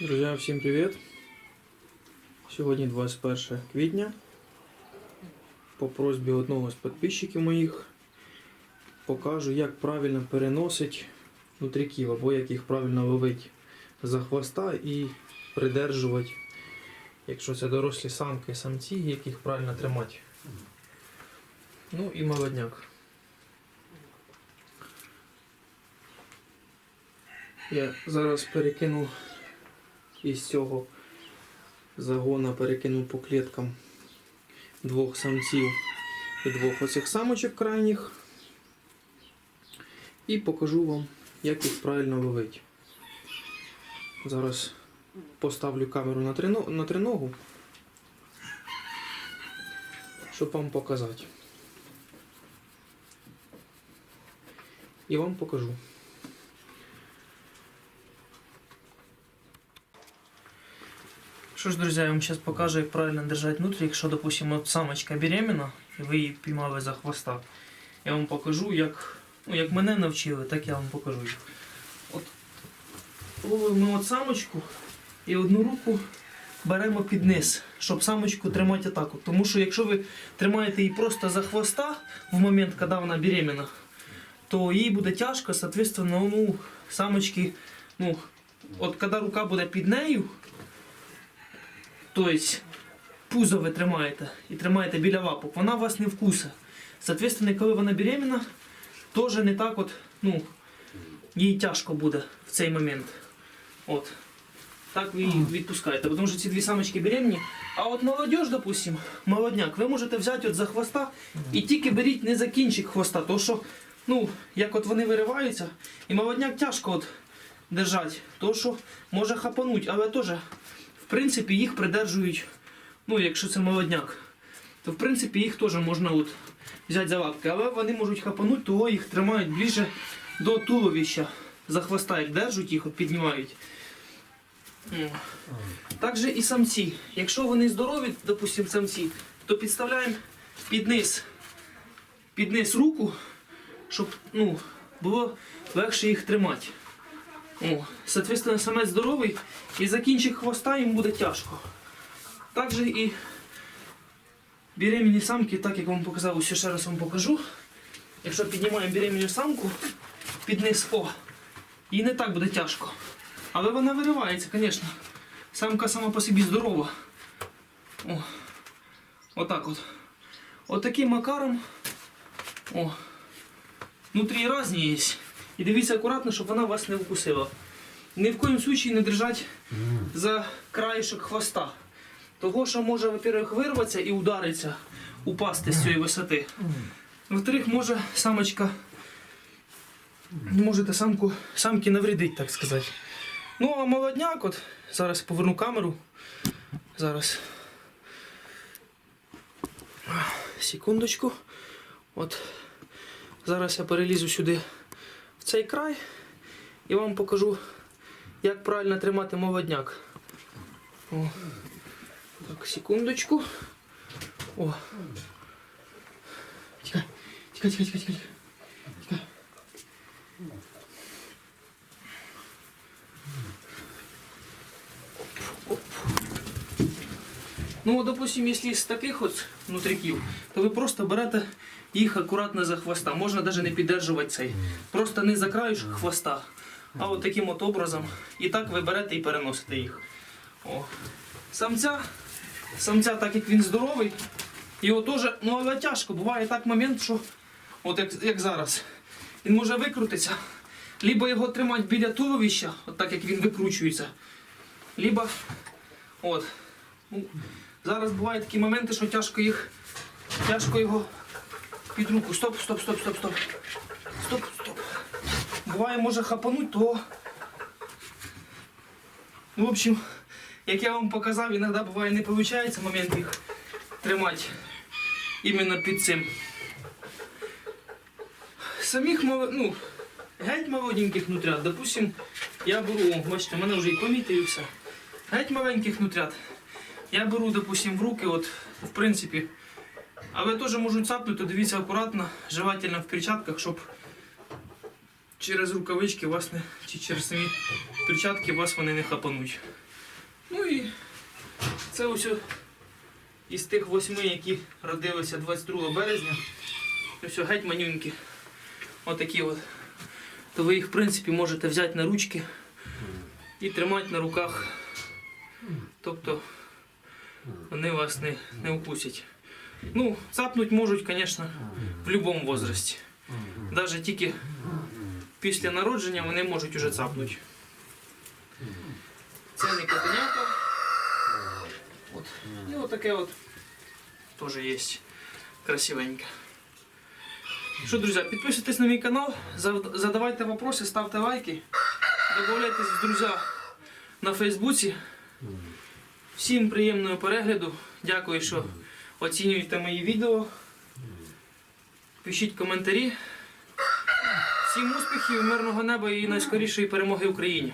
Друзья, всім привіт! Сьогодні 21 квітня. По просьбі одного з підписчиків моїх покажу, як правильно переносить нутриків, або як їх правильно ловити за хвоста і придержувати, якщо це дорослі самки, і самці, як їх правильно тримати. Ну і молодняк. Я зараз перекину із цього загона перекину по кліткам двох самців і двох оцих самочок крайніх. І покажу вам, як їх правильно ловити. Зараз поставлю камеру на триногу, щоб вам показати. І вам покажу. Что ж, друзья, я вам сейчас покажу, как правильно держать внутрь. Якщо, допустим, от самочка беременна, і ви її піймали за хвоста, я вам покажу, як, ну, як мене навчили, так я вам покажу. От ловимо от самочку і одну руку беремо під низ, щоб самочку тримати атаку. Тому що якщо ви тримаєте її просто за хвоста в момент, коли вона беременна, то їй буде тяжко, соответственно, ну, самочки, ну, от коли рука буде під нею, Тобто пузо ви тримаєте і тримаєте біля лапок, вона вас не вкусе. Соответственно, коли вона беременна, теж не так от, ну, їй тяжко буде в цей момент. От. Так ви її відпускаєте, тому що ці дві самочки беременні. А от молодіж, допустим, молодняк, ви можете взяти от за хвоста і тільки беріть не за кінчик хвоста, то що, ну, як от вони вириваються, і молодняк тяжко от держати, то що може хапануть, але теж принципі, їх придержують, ну, якщо це молодняк, то в принципі їх теж можна от взяти за лапки, але вони можуть хапанути, того їх тримають ближче до туловища. За хвоста як держать їх, от піднімають. О. Так же і самці. Якщо вони здорові, допустимо, самці, то підставляємо під низ, під низ руку, щоб ну, було легше їх тримати. О, соответственно, самець здоровий і за хвоста їм буде тяжко. Так же і беременні самки, так як вам показав, ось ще раз вам покажу. Якщо піднімаємо беременну самку під низ, о, їй не так буде тяжко. Але вона виривається, звісно. Самка сама по собі здорова. О, отак от. От таким макаром. О, внутрі різні є. І дивіться акуратно, щоб вона вас не вкусила. Ні в коїм случаї не держать за краєшок хвоста. Того, що може, во-первых, вирватися і ударитися, упасти з цієї висоти. Во-вторых, може самочка, можете самку, самки навредити, так сказати. Ну, а молодняк, от, зараз поверну камеру. Зараз. Секундочку. От. Зараз я перелізу сюди цей край і вам покажу, як правильно тримати молодняк. О. Так, секундочку. О. Тікай, тікай, тікай, тікай, тікай. Ну, допустим, якщо з таких от внутриків, то ви просто берете їх акуратно за хвоста. Можна навіть не піддержувати цей. Просто не за краєшок хвоста, а от таким от образом. І так ви берете і переносите їх. О. Самця, самця, так як він здоровий, його теж, ну але тяжко. Буває так момент, що от як, як зараз. Він може викрутитися. Либо його тримати біля туловища, от так як він викручується. Либо от. Зараз бувають такі моменти, що тяжко їх, тяжко його під руку. Стоп, стоп, стоп, стоп, стоп. Стоп, стоп. Буває, може хапануть, то. Ну, в общем, як я вам показав, іноді буває не виходить момент їх тримати іменно під цим. Самих ну, геть молоденьких нутрят, допустим, я беру, бачите, мене вже і помітив все. Геть маленьких нутрят. Я беру, допустим, в руки, от, в принципі. Але теж можуть цапнути, дивіться акуратно, желательно в перчатках, щоб через рукавички вас не, чи через самі перчатки вас вони не хапануть. Ну і це ось із тих восьми, які родилися 22 березня. Ось геть манюнькі. Отакі от. То ви їх, в принципі, можете взяти на ручки і тримати на руках. Тобто вони вас не, не укусять. Ну, цапнуть можуть, звісно, в будь-якому возрасті. Навіть тільки після народження вони можуть уже цапнути. Це не котенята. От. І отаке от теж є красивеньке. Що, друзі, підписуйтесь на мій канал, задавайте вопроси, ставте лайки, додавайтесь в друзі на Фейсбуці. Всім приємного перегляду. Дякую, що оцінюєте мої відео. Пишіть коментарі. Всім успіхів, мирного неба і найскорішої перемоги Україні.